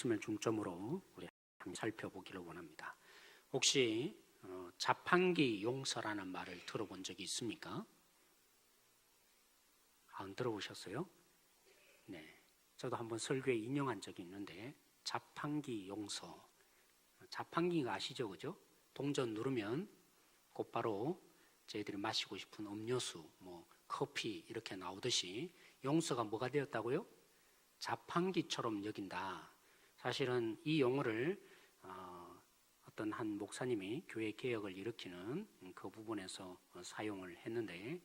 말씀을 중점으로 우리 살펴보기를 원합니다. 혹시 어, 자판기 용서라는 말을 들어본 적이 있습니까? 안 들어보셨어요? 네, 저도 한번 설교에 인용한 적이 있는데 자판기 용서. 자판기가 아시죠, 그죠? 동전 누르면 곧바로 저희들이 마시고 싶은 음료수, 뭐 커피 이렇게 나오듯이 용서가 뭐가 되었다고요? 자판기처럼 여긴다. 사실은 이 용어를 어, 어떤 한 목사님이 교회 개혁을 일으키는 그 부분에서 사용을 했는데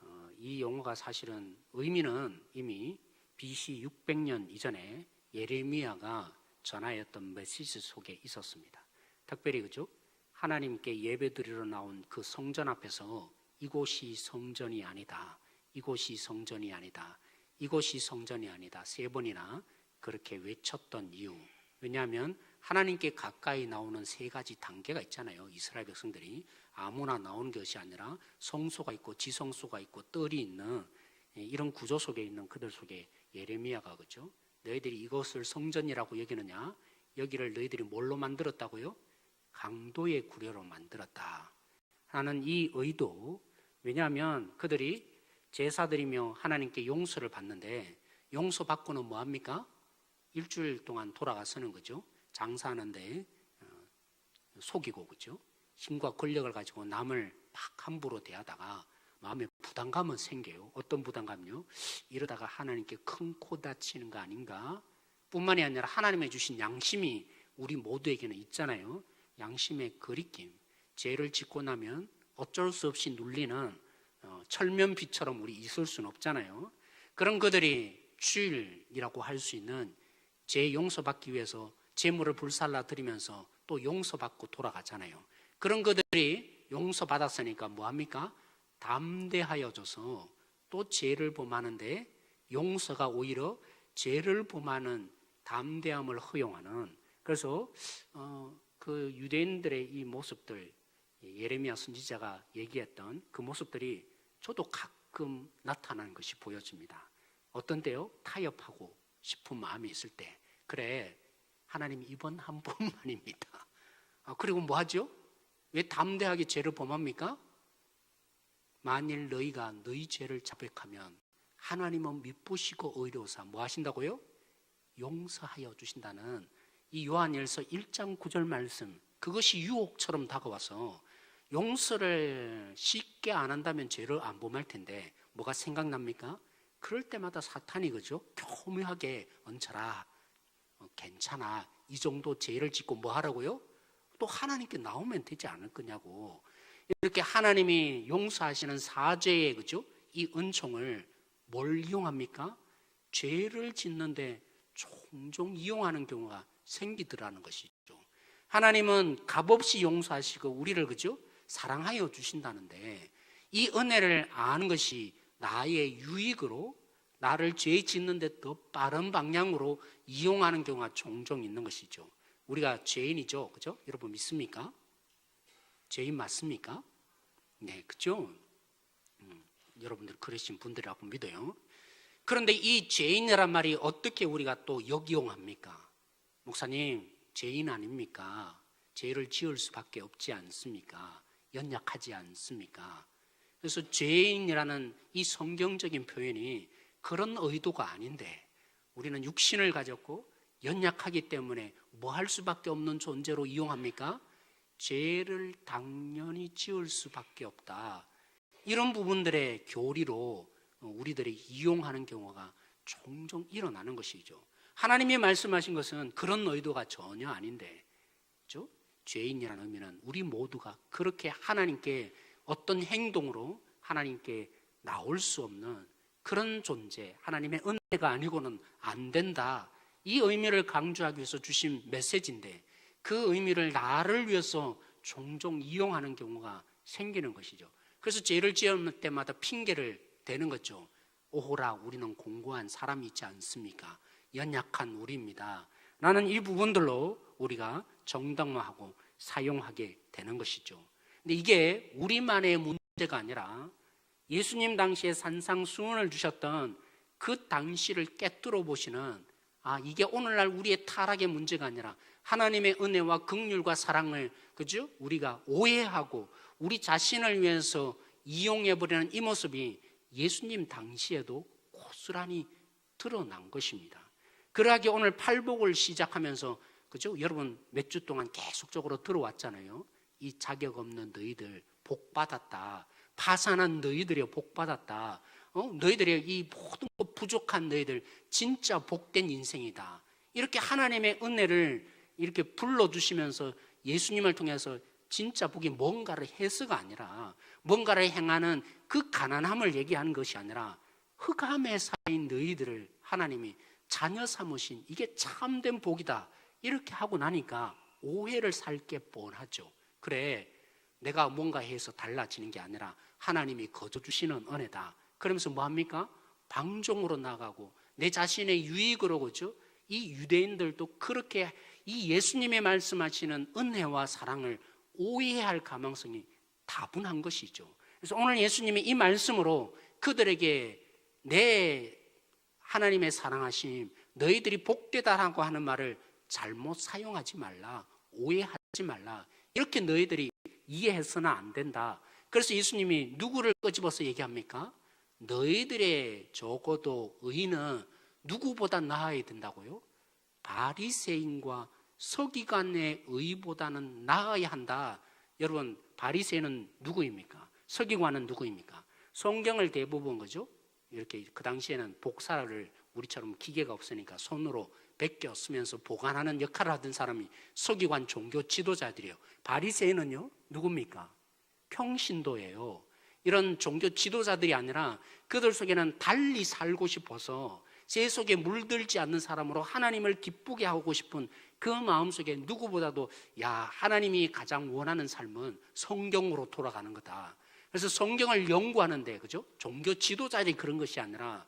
어, 이 용어가 사실은 의미는 이미 BC 600년 이전에 예레미야가 전하였던 메시지 속에 있었습니다. 특별히 그죠? 하나님께 예배드리러 나온 그 성전 앞에서 이곳이 성전이 아니다. 이곳이 성전이 아니다. 이곳이 성전이 아니다. 세 번이나 그렇게 외쳤던 이유. 왜냐하면 하나님께 가까이 나오는 세 가지 단계가 있잖아요. 이스라엘 백성들이 아무나 나오는 것이 아니라 성소가 있고 지성소가 있고 뜰이 있는 예, 이런 구조 속에 있는 그들 속에 예레미야가 그죠? 너희들이 이것을 성전이라고 여기느냐? 여기를 너희들이 뭘로 만들었다고요? 강도의 구려로 만들었다. 하는 이 의도. 왜냐하면 그들이 제사드리며 하나님께 용서를 받는데 용서 받고는 뭐 합니까? 일주일 동안 돌아가 서는 거죠. 장사하는데 어, 속이고 그죠. 힘과 권력을 가지고 남을 막 함부로 대하다가 마음에 부담감은 생겨요. 어떤 부담감요? 이러다가 하나님께 큰 코 다치는 거 아닌가? 뿐만이 아니라 하나님의 주신 양심이 우리 모두에게는 있잖아요. 양심의 거리낌. 죄를 짓고 나면 어쩔 수 없이 눌리는 어, 철면비처럼 우리 있을 수는 없잖아요. 그런 그들이 주일이라고 할 수 있는 죄 용서받기 위해서 재물을 불살라 드리면서 또 용서받고 돌아가잖아요. 그런 그들이 용서받았으니까 뭐합니까? 담대하여져서 또 죄를 범하는데 용서가 오히려 죄를 범하는 담대함을 허용하는 그래서 어, 그 유대인들의 이 모습들 예레미야 선지자가 얘기했던 그 모습들이 저도 가끔 나타나는 것이 보여집니다. 어떤 때요? 타협하고 싶은 마음이 있을 때 그래 하나님 이번 한 번만입니다. 아, 그리고 뭐 하죠? 왜 담대하게 죄를 범합니까? 만일 너희가 너희 죄를 자백하면 하나님은 미쁘시고 의로사 뭐 하신다고요? 용서하여 주신다는 이 요한일서 1장 9절 말씀 그것이 유혹처럼 다가와서 용서를 쉽게 안 한다면 죄를 안 범할 텐데 뭐가 생각납니까? 그럴 때마다 사탄이 그죠? 교묘하게 얹혀라 어, 괜찮아 이 정도 죄를 짓고 뭐 하라고요? 또 하나님께 나오면 되지 않을 거냐고 이렇게 하나님이 용서하시는 사죄의 그죠? 이 은총을 뭘 이용합니까? 죄를 짓는데 종종 이용하는 경우가 생기더라는 것이죠. 하나님은 값없이 용서하시고 우리를 그죠? 사랑하여 주신다는데 이 은혜를 아는 것이 나의 유익으로 나를 죄 짓는데 더 빠른 방향으로 이용하는 경우가 종종 있는 것이죠. 우리가 죄인이죠. 그죠? 여러분 믿습니까? 죄인 맞습니까? 네, 그죠? 음, 여러분들 그러신 분들이라고 믿어요. 그런데 이 죄인이란 말이 어떻게 우리가 또 역이용합니까? 목사님, 죄인 아닙니까? 죄를 지을 수밖에 없지 않습니까? 연약하지 않습니까? 그래서 죄인이라는 이 성경적인 표현이 그런 의도가 아닌데 우리는 육신을 가졌고 연약하기 때문에 뭐 할 수밖에 없는 존재로 이용합니까? 죄를 당연히 지을 수밖에 없다. 이런 부분들의 교리로 우리들이 이용하는 경우가 종종 일어나는 것이죠. 하나님이 말씀하신 것은 그런 의도가 전혀 아닌데, 그죠? 죄인이라는 의미는 우리 모두가 그렇게 하나님께 어떤 행동으로 하나님께 나올 수 없는 그런 존재, 하나님의 은혜가 아니고는 안 된다. 이 의미를 강조하기 위해서 주신 메시지인데 그 의미를 나를 위해서 종종 이용하는 경우가 생기는 것이죠. 그래서 죄를 지을 때마다 핑계를 대는 거죠. 오호라, 우리는 공고한 사람이 있지 않습니까? 연약한 우리입니다. 나는 이 부분들로 우리가 정당화하고 사용하게 되는 것이죠. 근데 이게 우리만의 문제가 아니라 예수님 당시에 산상수훈을 주셨던 그 당시를 깨뜨려 보시는 아, 이게 오늘날 우리의 타락의 문제가 아니라 하나님의 은혜와 긍휼과 사랑을 그죠? 우리가 오해하고 우리 자신을 위해서 이용해 버리는 이 모습이 예수님 당시에도 고스란히 드러난 것입니다. 그러하게 오늘 팔복을 시작하면서 그죠? 여러분 몇 주 동안 계속적으로 들어왔잖아요. 이 자격 없는 너희들 복 받았다. 파산한 너희들이 복 받았다. 어? 너희들의 이 모든 것 부족한 너희들 진짜 복된 인생이다. 이렇게 하나님의 은혜를 이렇게 불러 주시면서 예수님을 통해서 진짜 복이 뭔가를 해서가 아니라 뭔가를 행하는 그 가난함을 얘기하는 것이 아니라 흑암에 쌓인 너희들을 하나님이 자녀 삼으신 이게 참된 복이다. 이렇게 하고 나니까 오해를 살게 뻔하죠. 그래, 내가 뭔가 해서 달라지는 게 아니라 하나님이 거저 주시는 은혜다. 그러면서 뭐 합니까? 방종으로 나가고 내 자신의 유익으로 그죠? 이 유대인들도 그렇게 이 예수님의 말씀하시는 은혜와 사랑을 오해할 가능성이 다분한 것이죠. 그래서 오늘 예수님이 이 말씀으로 그들에게 내 하나님의 사랑하심, 너희들이 복되다라고 하는 말을 잘못 사용하지 말라, 오해하지 말라. 이렇게 너희들이 이해해서는 안 된다. 그래서 예수님이 누구를 끄집어서 얘기합니까? 너희들의 적어도 의는 누구보다 나아야 된다고요? 바리새인과 서기관의 의보다는 나아야 한다. 여러분, 바리새인은 누구입니까? 서기관은 누구입니까? 성경을 대부분 거죠. 이렇게 그 당시에는 복사를 우리처럼 기계가 없으니까 손으로 베껴 쓰면서 보관하는 역할을 하던 사람이 서기관 종교 지도자들이에요. 바리새인은요 누굽니까? 평신도예요. 이런 종교 지도자들이 아니라 그들 속에는 달리 살고 싶어서 제 속에 물들지 않는 사람으로 하나님을 기쁘게 하고 싶은 그 마음 속에 누구보다도 야 하나님이 가장 원하는 삶은 성경으로 돌아가는 거다. 그래서 성경을 연구하는데 그죠? 종교 지도자들이 그런 것이 아니라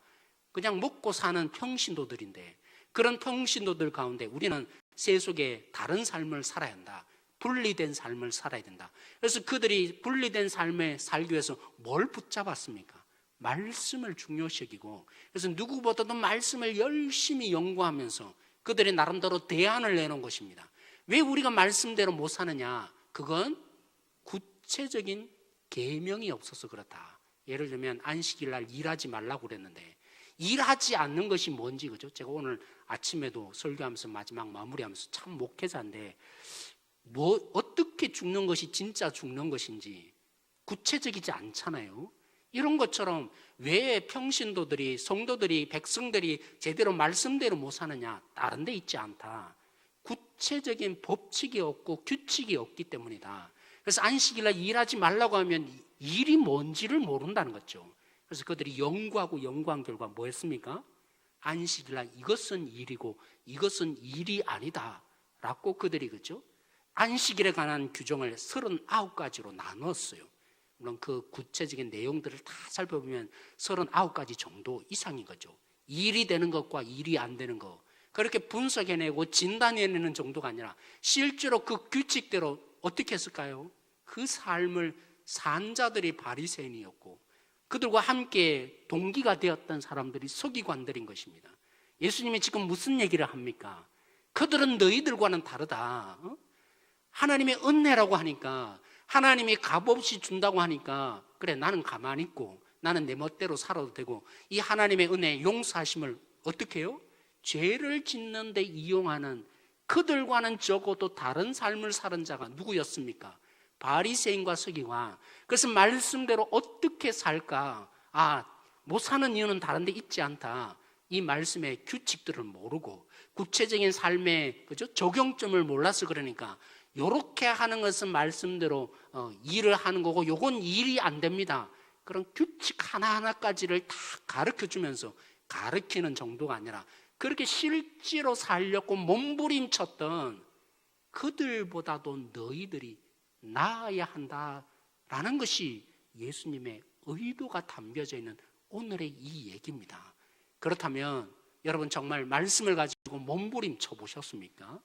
그냥 먹고 사는 평신도들인데 그런 평신도들 가운데 우리는 세속에 다른 삶을 살아야 한다. 분리된 삶을 살아야 된다. 그래서 그들이 분리된 삶에 살기 위해서 뭘 붙잡았습니까? 말씀을 중요시 여기고 그래서 누구보다도 말씀을 열심히 연구하면서 그들이 나름대로 대안을 내놓은 것입니다. 왜 우리가 말씀대로 못 사느냐? 그건 구체적인 계명이 없어서 그렇다. 예를 들면 안식일 날 일하지 말라고 그랬는데 일하지 않는 것이 뭔지 그죠? 제가 오늘 아침에도 설교하면서 마지막 마무리하면서 참 목회자인데 뭐 어떻게 죽는 것이 진짜 죽는 것인지 구체적이지 않잖아요. 이런 것처럼 왜 평신도들이 성도들이 백성들이 제대로 말씀대로 못 사느냐 다른 데 있지 않다. 구체적인 법칙이 없고 규칙이 없기 때문이다. 그래서 안식일날 일하지 말라고 하면 일이 뭔지를 모른다는 거죠. 그래서 그들이 연구하고 연구한 결과 뭐였습니까? 안식일날 이것은 일이고 이것은 일이 아니다. 라고 그들이 그죠? 안식일에 관한 규정을 39가지로 나눴어요. 물론 그 구체적인 내용들을 다 살펴보면 39가지 정도 이상인 거죠. 일이 되는 것과 일이 안 되는 것. 그렇게 분석해내고 진단해내는 정도가 아니라 실제로 그 규칙대로 어떻게 했을까요? 그 삶을 산 자들이 바리새인이었고 그들과 함께 동기가 되었던 사람들이 서기관들인 것입니다. 예수님이 지금 무슨 얘기를 합니까? 그들은 너희들과는 다르다. 어? 하나님의 은혜라고 하니까 하나님이 값없이 준다고 하니까 그래 나는 가만히 있고 나는 내 멋대로 살아도 되고 이 하나님의 은혜 용서하심을 어떻게 해요? 죄를 짓는 데 이용하는 그들과는 적어도 다른 삶을 사는 자가 누구였습니까? 바리새인과 서기관. 그래서 말씀대로 어떻게 살까? 아, 못 사는 이유는 다른 데 있지 않다. 이 말씀의 규칙들을 모르고 구체적인 삶의 그죠? 적용점을 몰라서 그러니까 요렇게 하는 것은 말씀대로 어, 일을 하는 거고 요건 일이 안 됩니다. 그런 규칙 하나하나까지를 다 가르쳐 주면서 가르치는 정도가 아니라 그렇게 실제로 살려고 몸부림쳤던 그들보다도 너희들이 나아야 한다라는 것이 예수님의 의도가 담겨져 있는 오늘의 이 얘기입니다. 그렇다면 여러분 정말 말씀을 가지고 몸부림쳐 보셨습니까?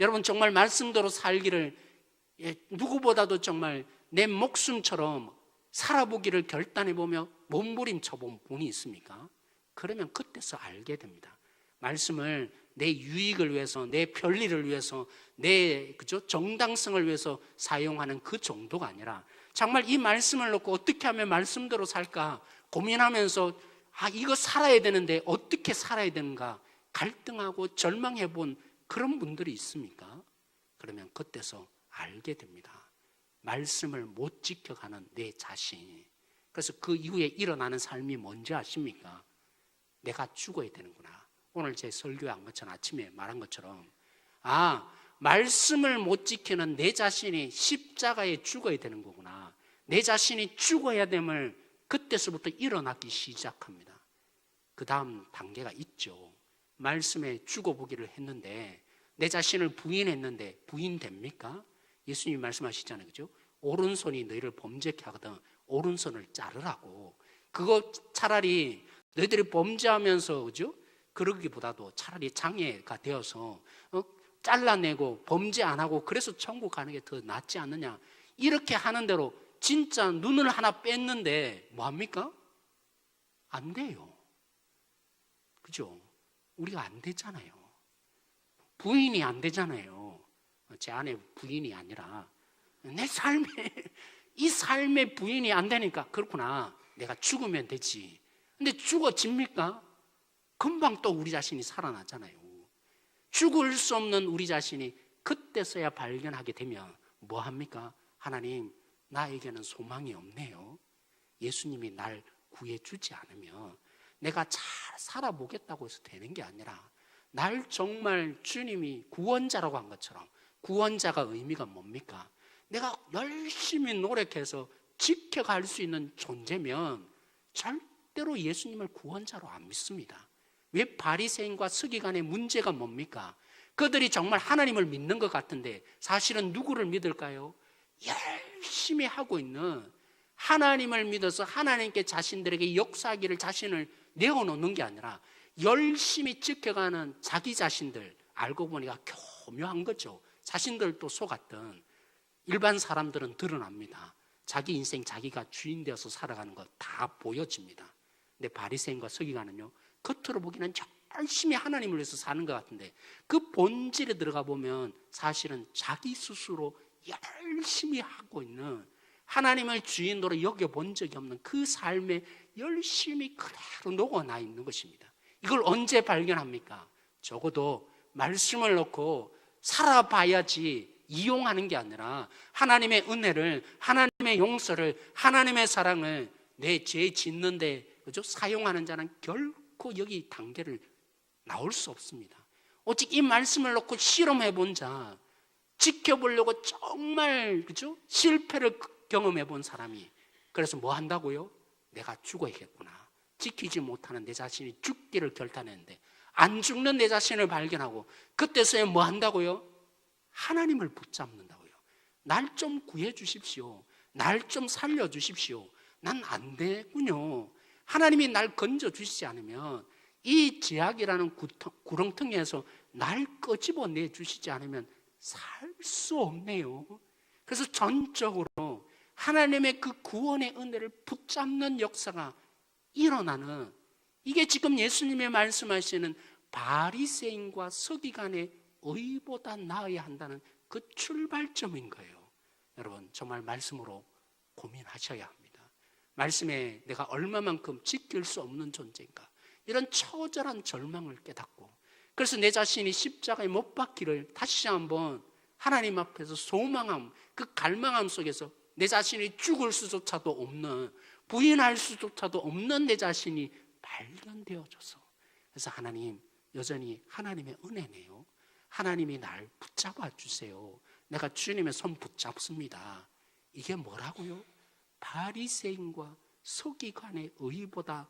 여러분 정말 말씀대로 살기를 예, 누구보다도 정말 내 목숨처럼 살아보기를 결단해 보며 몸부림쳐 본 분이 있습니까? 그러면 그때서 알게 됩니다. 말씀을 내 유익을 위해서, 내 편리를 위해서, 내 그죠 정당성을 위해서 사용하는 그 정도가 아니라 정말 이 말씀을 놓고 어떻게 하면 말씀대로 살까 고민하면서 아 이거 살아야 되는데 어떻게 살아야 되는가 갈등하고 절망해 본 그런 분들이 있습니까? 그러면 그때서 알게 됩니다. 말씀을 못 지켜가는 내 자신. 그래서 그 이후에 일어나는 삶이 뭔지 아십니까? 내가 죽어야 되는구나. 오늘 제 설교에 한 것처럼 아침에 말한 것처럼 아 말씀을 못 지키는 내 자신이 십자가에 죽어야 되는 거구나. 내 자신이 죽어야 됨을 그때서부터 일어나기 시작합니다. 그 다음 단계가 있죠. 말씀에 죽어보기를 했는데 내 자신을 부인했는데 부인됩니까? 예수님이 말씀하시잖아요. 그죠? 오른손이 너희를 범죄케 하거든 오른손을 자르라고. 그거 차라리 너희들이 범죄하면서 그죠? 그러기보다도 차라리 장애가 되어서 어? 잘라내고 범죄 안 하고 그래서 천국 가는 게 더 낫지 않느냐. 이렇게 하는 대로 진짜 눈을 하나 뺐는데 뭐 합니까? 안 돼요. 그죠? 우리가 안 되잖아요. 부인이 안 되잖아요. 제 아내 부인이 아니라 내 삶에 이 삶의 부인이 안 되니까 그렇구나. 내가 죽으면 되지. 근데 죽어집니까? 금방 또 우리 자신이 살아나잖아요. 죽을 수 없는 우리 자신이 그때서야 발견하게 되면 뭐 합니까? 하나님, 나에게는 소망이 없네요. 예수님이 날 구해주지 않으면 내가 잘 살아보겠다고 해서 되는 게 아니라 날 정말 주님이 구원자라고 한 것처럼 구원자가 의미가 뭡니까? 내가 열심히 노력해서 지켜갈 수 있는 존재면 절대로 예수님을 구원자로 안 믿습니다. 왜 바리새인과 서기관의 문제가 뭡니까? 그들이 정말 하나님을 믿는 것 같은데 사실은 누구를 믿을까요? 열심히 하고 있는 하나님을 믿어서 하나님께 자신들에게 역사하기를 자신을 내어놓는 게 아니라 열심히 지켜가는 자기 자신들 알고 보니까 교묘한 거죠. 자신들도 속았던 일반 사람들은 드러납니다. 자기 인생 자기가 주인 되어서 살아가는 것 다 보여집니다. 근데 바리새인과 서기관은요 겉으로 보기는 열심히 하나님을 위해서 사는 것 같은데 그 본질에 들어가 보면 사실은 자기 스스로 열심히 하고 있는 하나님을 주인으로 여겨본 적이 없는 그 삶에 열심히 그대로 녹아나 있는 것입니다. 이걸 언제 발견합니까? 적어도 말씀을 놓고 살아봐야지 이용하는 게 아니라 하나님의 은혜를, 하나님의 용서를, 하나님의 사랑을 내 죄 짓는데 그죠? 사용하는 자는 결 코 여기 단계를 나올 수 없습니다. 오직 이 말씀을 놓고 실험해 본 자, 지켜보려고 정말 그죠? 실패를 경험해 본 사람이 그래서 뭐 한다고요? 내가 죽어야겠구나. 지키지 못하는 내 자신이 죽기를 결단했는데 안 죽는 내 자신을 발견하고 그때서야 뭐 한다고요? 하나님을 붙잡는다고요. 날 좀 구해 주십시오. 날 좀 살려 주십시오. 난 안 되군요. 하나님이 날 건져 주시지 않으면 이 제약이라는 구렁텅이에서 날 끄집어 내 주시지 않으면 살 수 없네요. 그래서 전적으로 하나님의 그 구원의 은혜를 붙잡는 역사가 일어나는 이게 지금 예수님의 말씀하시는 바리새인과 서기관의 의보다 나아야 한다는 그 출발점인 거예요. 여러분 정말 말씀으로 고민하셔야 합니다. 말씀에 내가 얼마만큼 지킬 수 없는 존재인가 이런 처절한 절망을 깨닫고 그래서 내 자신이 십자가에 못 박기를 다시 한번 하나님 앞에서 소망함 그 갈망함 속에서 내 자신이 죽을 수조차도 없는 부인할 수조차도 없는 내 자신이 발견되어져서 그래서 하나님 여전히 하나님의 은혜네요. 하나님이 날 붙잡아 주세요. 내가 주님의 손 붙잡습니다. 이게 뭐라고요? 바리새인과 서기관의 의보다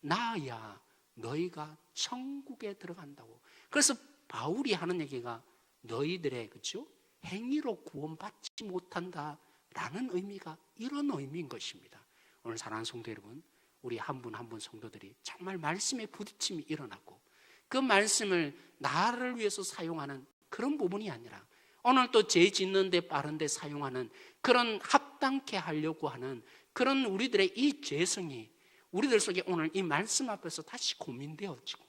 나아야 너희가 천국에 들어간다고. 그래서 바울이 하는 얘기가 너희들의 그죠? 행위로 구원받지 못한다라는 의미가 이런 의미인 것입니다. 오늘 사랑하는 성도 여러분, 우리 한 분 한분 성도들이 정말 말씀에 부딪힘이 일어나고 그 말씀을 나를 위해서 사용하는 그런 부분이 아니라 오늘 또 죄 짓는데 빠른데 사용하는 그런 합당케 하려고 하는 그런 우리들의 이 죄성이 우리들 속에 오늘 이 말씀 앞에서 다시 고민되어지고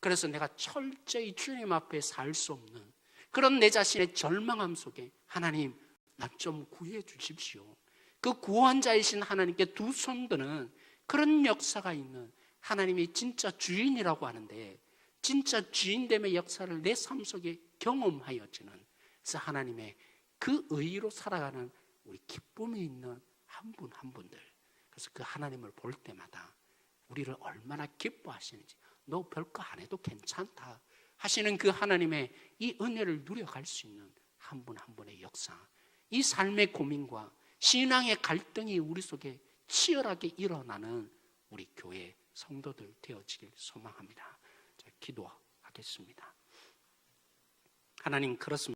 그래서 내가 철저히 주님 앞에 살 수 없는 그런 내 자신의 절망함 속에 하나님 나 좀 구해 주십시오. 그 구원 자이신 하나님께 두 손 드는 그런 역사가 있는 하나님이 진짜 주인이라고 하는데 진짜 주인됨의 역사를 내 삶 속에 경험하여지는 그래서 하나님의 그 의로 살아가는 우리 기쁨이 있는 한 분 한 분들 그래서 그 하나님을 볼 때마다 우리를 얼마나 기뻐하시는지 너 별거 안 해도 괜찮다 하시는 그 하나님의 이 은혜를 누려갈 수 있는 한 분한 분의 역사 이 삶의 고민과 신앙의 갈등이 우리 속에 치열하게 일어나는 우리 교회 성도들 되어지길 소망합니다. 자, 기도하겠습니다. 하나님 그렇습니다.